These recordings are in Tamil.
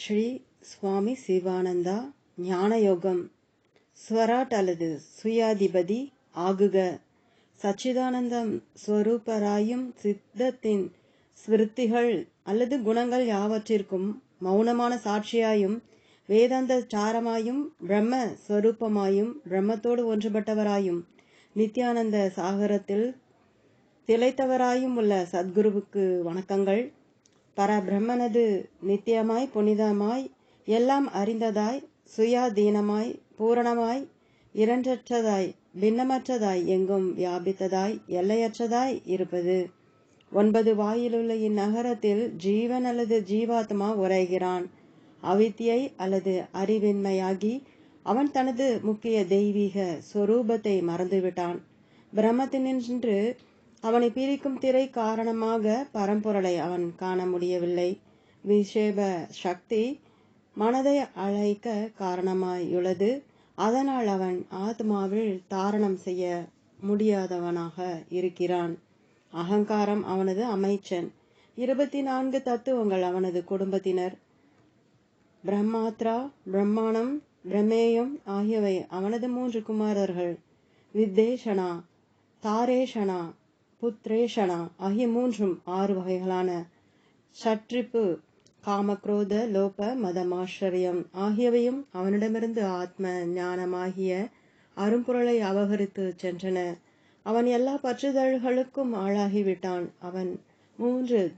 ஸ்ரீ சுவாமி சிவானந்தா ஞானயோகம். ஸ்வராட் அல்லது சுயாதிபதி ஆகுக. சச்சிதானந்தம் ஸ்வரூபராயும் சித்தத்தின் ஸ்மிருத்திகள் அல்லது குணங்கள் யாவற்றிற்கும் மௌனமான சாட்சியாயும் வேதாந்த சாரமாயும் பிரம்ம ஸ்வரூபமாயும் பிரம்மத்தோடு ஒன்றுபட்டவராயும் நித்யானந்த சாகரத்தில் திளைத்தவராயும் உள்ள சத்குருவுக்கு வணக்கங்கள். பரபிரம்மனது நித்தியமாய் புனிதமாய் எல்லாம் அறிந்ததாய் சுயாதீனமாய் பூரணமாய் இரண்டற்றதாய் பின்னமற்றதாய் எங்கும் வியாபித்ததாய் எல்லையற்றதாய் இருப்பது. ஒன்பது வாயிலுள்ள இந்நகரத்தில் ஜீவன் அல்லது ஜீவாத்மா உரைகிறான். அவித்தியை அல்லது அறிவின்மையாகி அவன் தனது முக்கிய தெய்வீக சொரூபத்தை மறந்துவிட்டான். பிரம்மத்தினின்று அவனை பிரிக்கும் திரை காரணமாக பரம்பொருளை அவன் காண முடியவில்லை. விஷேப சக்தி மனதை அழைக்க காரணமாயுள்ளது. அதனால் அவன் ஆத்மாவில் தாரணம் செய்ய முடியாதவனாக இருக்கிறான். அகங்காரம் அவனது அமைச்சன். இருபத்தி நான்கு தத்துவங்கள் அவனது குடும்பத்தினர். பிரம்மாத்ரா பிரம்மாணம் பிரமேயம் ஆகியவை அவனது மூன்று குமாரர்கள். வித்தேஷனா தாரேஷனா புத்ரேஷனா ஆகிய மூன்றும் ஆறு வகைகளான. சற்றிப்பு காமக்ரோத லோப மதமாச்சரியம் ஆகியவையும் அவனிடமிருந்து ஆத்ம ஞானமாகிய அரும்பொருளை அபகரித்து சென்றன. அவன் எல்லா பற்றுதல்களுக்கும் ஆளாகிவிட்டான். அவன் மூன்று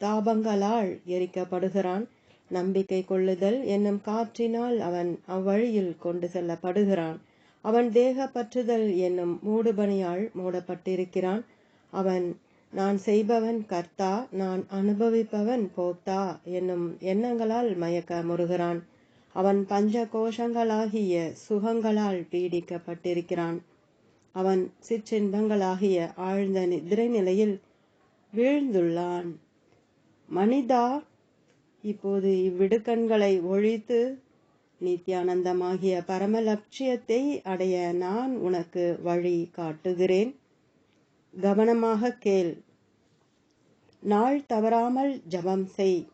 தாபங்களால் எரிக்கப்படுகிறான். நம்பிக்கை கொள்ளுதல் என்னும் காற்றினால் அவன் அவ்வழியில் கொண்டு செல்லப்படுகிறான். அவன் தேக பற்றுதல் என்னும் மூடுபணியால் மூடப்பட்டிருக்கிறான். அவன் நான் செய்பவன் கர்த்தா நான் அனுபவிப்பவன் போக்தா என்னும் எண்ணங்களால் மயக்க முறுகிறான். அவன் பஞ்ச கோஷங்களாகிய சுகங்களால் பீடிக்கப்பட்டிருக்கிறான். அவன் சிற்றின்பங்களாகிய ஆழ்ந்த நிதிரை நிலையில் வீழ்ந்துள்ளான். மனிதா இப்போது இவ்விடுக்கண்களை ஒழித்து நித்யானந்தமாகிய பரம லட்சியத்தை அடைய நான் உனக்கு வழி காட்டுகிறேன். கவனமாக கேள். நாள் தவறாமல் ஜபம் செய்.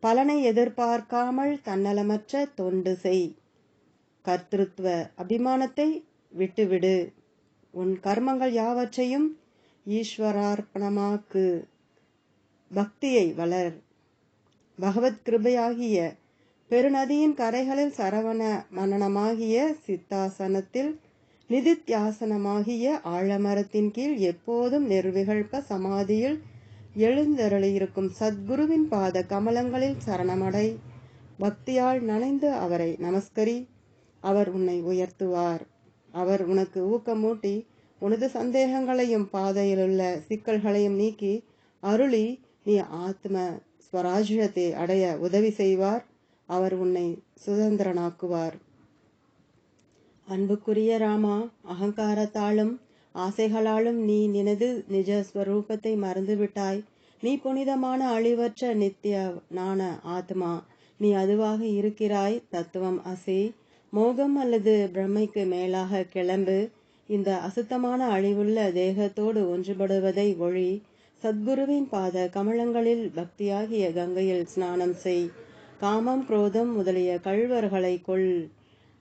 பலனை எதிர்பார்க்காமல் தன்னலமற்ற தொண்டு செய். கர்த்திருத்துவ அபிமானத்தை விட்டுவிடு. உன் கர்மங்கள் யாவற்றையும் ஈஸ்வரார்ப்பணமாக்கு. பக்தியை வளர். பகவத் கிருபையாகிய பெருநதியின் கரைகளில் சரவண மனனமாகிய சித்தாசனத்தில் நிதித்தியாசனமாகிய ஆழமரத்தின் கீழ் எப்போதும் நிர்விகல்ப சமாதியில் எழுந்தருளியிருக்கும் சத்குருவின் பாத கமலங்களில் சரணமடை. பக்தியால் நனைந்து அவரை நமஸ்கரி. அவர் உன்னை உயர்த்துவார். அவர் உனக்கு ஊக்கமூட்டி உனது சந்தேகங்களையும் பாதையிலுள்ள சிக்கல்களையும் நீக்கி அருளி நீ ஆத்ம ஸ்வராஜ்யத்தை அடைய உதவி செய்வார். அவர் உன்னை சுதந்திரனாக்குவார். அன்புக்குரிய ராமா அகங்காரத்தாலும் ஆசைகளாலும் நீ நினது நிஜ ஸ்வரூபத்தை மறந்துவிட்டாய். நீ புனிதமான அழிவற்ற நித்திய நான ஆத்மா. நீ அதுவாக இருக்கிறாய் தத்துவம் அசி. மோகம் அல்லது பிரம்மைக்கு மேலாக கிளம்பு. இந்த அசுத்தமான அழிவுள்ள தேகத்தோடு ஒன்றுபடுவதை ஒழி. சத்குருவின் பாத கமலங்களில் பக்தியாகிய கங்கையில் ஸ்நானம் செய். காமம் குரோதம் முதலிய கழ்வர்களை கொள்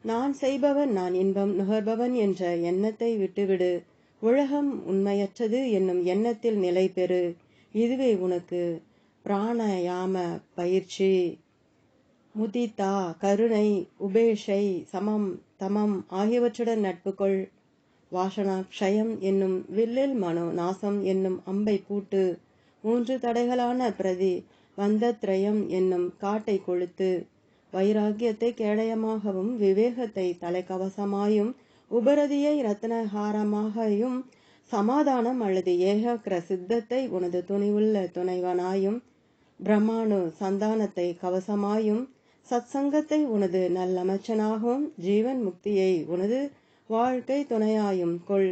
நான் செய்பவன் நான் இன்பம் நுகர்பவன் என்ற எண்ணத்தை விட்டுவிடு. உலகம் உண்மையற்றது என்னும் எண்ணத்தில் நிலை பெறு. இதுவே உனக்கு பிராணயாம பயிற்சி. முதிதா கருணை உபேஷை சமம் தமம் ஆகியவற்றுடன் நட்பு கொள் வாசனா க்ஷயம் என்னும் வில்லில் மனோ நாசம் என்னும் அம்பை பூட்டு. மூன்று தடைகளான பிரதி வந்தத்ரயம் என்னும் காட்டை கொளுத்து. வைராக்கியத்தை கேடயமாகவும் விவேகத்தை தலைக்கவசமாயும் உபரதியை ரத்னஹாரமாகவும் சமாதானம் அல்லது ஏகாக்கிர சித்தத்தை உனது துணிவுள்ள துணைவனாயும் பிரம்மானு சந்தானத்தை கவசமாயும் சத்சங்கத்தை உனது நல்லமைச்சனாகவும் ஜீவன் முக்தியை உனது வாழ்க்கை துணையாயும் கொள்.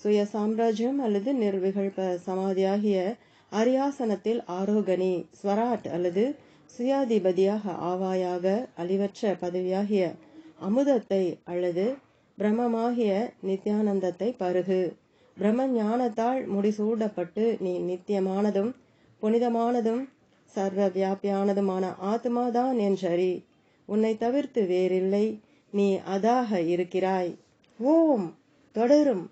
சுய சாம்ராஜ்யம் அல்லது நிர்விகழ்ப சமாதியாகிய அரியாசனத்தில் ஆரோகணி ஸ்வராட் அல்லது சுயாதிபதியாக ஆவாயாக அழிவற்ற பதவியாகிய அமுதத்தை அல்லது பிரம்மமாகிய நித்யானந்தத்தை பருகு. பிரம்ம ஞானத்தால் முடிசூடப்பட்டு நீ நித்தியமானதும் புனிதமானதும் சர்வ வியாபியானதுமான ஆத்மாதான் என் உன்னை தவிர்த்து வேறில்லை நீ அதாக இருக்கிறாய். ஓம்! தொடரும்.